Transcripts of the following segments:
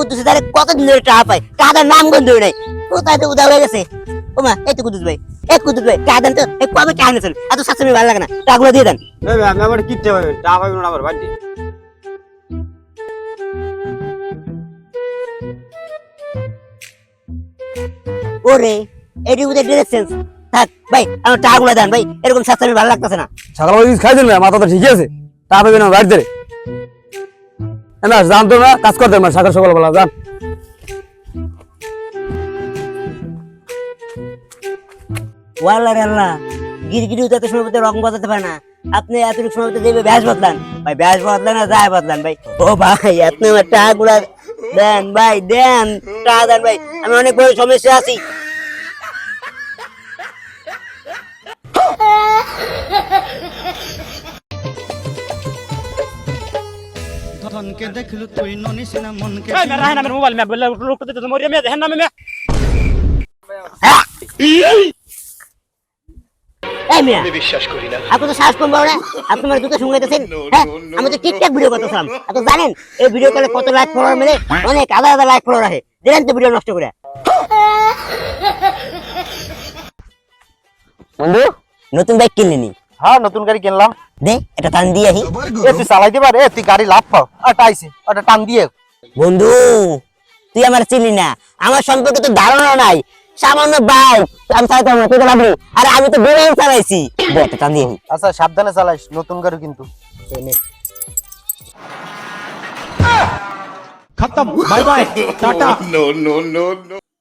কুদ্দুসে তাহলে কতদিন ধরে টাকা পায়? টাকার নাম গন্ধ নাই কোথায় তো উদা হয়ে গেছে? ওমা এই তো কুদ্দুস ভাই এই কুদ্দুস ভাই টাকা দেন তো এই কবে টাকা নিয়েছেন এত ভালো লাগে না টাকাগুলো দিয়ে দেন। আমি আমার কিনতে পারবেন টাকা পাবেন না আমার বাড়ি ওরে এটি বুঝে ডিরেকশন থাক ভাই আমার টাকাগুলো দেন ভাই এরকম সাশ্রয় ভালো লাগতেছে না। সকালবেলা খাইছেন না মাথা তো ঠিকই আছে। তা পাবেন না বাড়িতে। জান তো না, কাজ করতে সকাল আল্লাহ গিরগিরি এত সময় মধ্যে রং বদলাতে পারে না। আপনি এতটুকু সময় মধ্যে দেবে ব্যাস বদলান, ভাই, ব্যাস বদলান না, যায় বদলান, ভাই। ও ভাই, আপনি আমার দেন, ভাই, দেন, টাকা দেন, ভাই। আমি অনেক বড় সমস্যা আছি। ধনকে দেখলু তুই ননিস না মনকে এই মেরা হ্যাঁ মোবাইল মে বলে লোক তো মরিয়া মে দেখেন না মে এই মিয়া বিশ্বাস করি না। আপনি তো শ্বাস কম বড় আপনি আমার দুটো শুনলাইতেছেন হ্যাঁ আমি তো টিকটক ভিডিও করতেছিলাম। আপনি জানেন এই ভিডিও করলে কত লাইক ফলোয়ার মেলে অনেক লাইক ফলোয়ার আছে দিলেন তো ভিডিও নষ্ট করে। বন্ধু? নতুন বাইক কিনলিনি। হ্যাঁ নতুন গাড়ি কিনলাম। দে এটা টান দিয়ে আহি। এ তুই চালাইতে পারে তুই গাড়ি লাভ পাও। আইছে টান দিয়ে বন্ধু তুই আমার চিনি না আমার সম্পর্কে তো ধারণা নাই। সামান্য বাইক আমি তুই আরে আমি তো বিমান চালাইছি। দে এটা টান দিয়ে আহি। আচ্ছা সাবধানে চালাইস নতুন গাড়ি কিন্তু। খতম বাই বাই টাটা।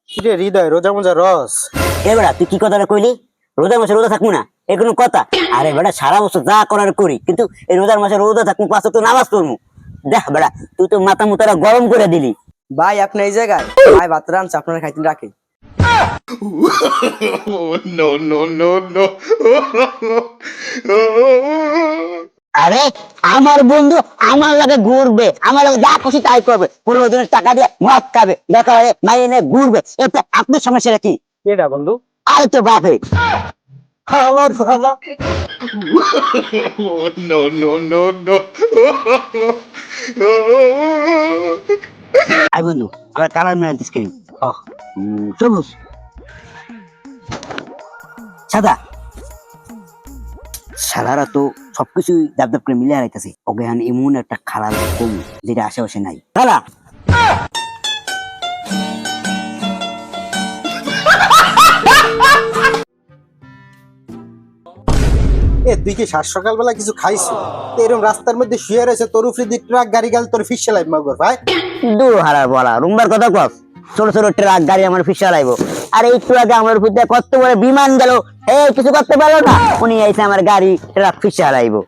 কিরে হৃদয় রোজা মোজা রস? এ বেড়া তুই কি কথাটা কইলি? রোজার মাসে রোজা থাকব না? কোনো কথা। আরে বেড়া সারা বছর যা করার করি কিন্তু এই রোজার মাসে রোজা থাকব পাঁচ তো নামাজ পড়ব। দেখ বেড়া তুই তো মাথা মুতারা গরম করে দিলি। ভাই আপনি এই জায়গায়? ভাই ভাত রাঁধছে আপনারা খাইতেন রাখে। আরে আমার বন্ধু আমার লাগে ঘুরবে আমার লাগে যা খুশি তাই করবে। পনেরো দিনের টাকা দিয়ে মদ খাবে দেখা মাইনে ঘুরবে। এতে আপনার সমস্যাটা কি? কেডা বন্ধু? আরে তো বাপে। আমার বাবা আই বন্ধু আবার কালার মেরে দিস সবুজ। সাদা। শালারা তো সবকিছুই দাব দাব করে মিলে হারাইতেছে ওকে এমন একটা খালার কম যেটা আশেপাশে নাই। খালা এ তুই কি সকালবেলা কিছু খাইছো? এরকম রাস্তার মধ্যে শুয়ে রয়েছে তোর উপরে ট্রাক, গাড়ি গেল, তোর ফিস চালাই মাগর ভাই। দু হারার বলা, রুমবার কথা কস। ছোট ছোট ট্রাক, গাড়ি আমার ফিস লাইবো আর একটু আগে আমার উপর কত বড় বিমান গেল, এই কিছু করতে পারল না? উনি এসে আমার গাড়ি, ট্রাক ফিসা লাইবো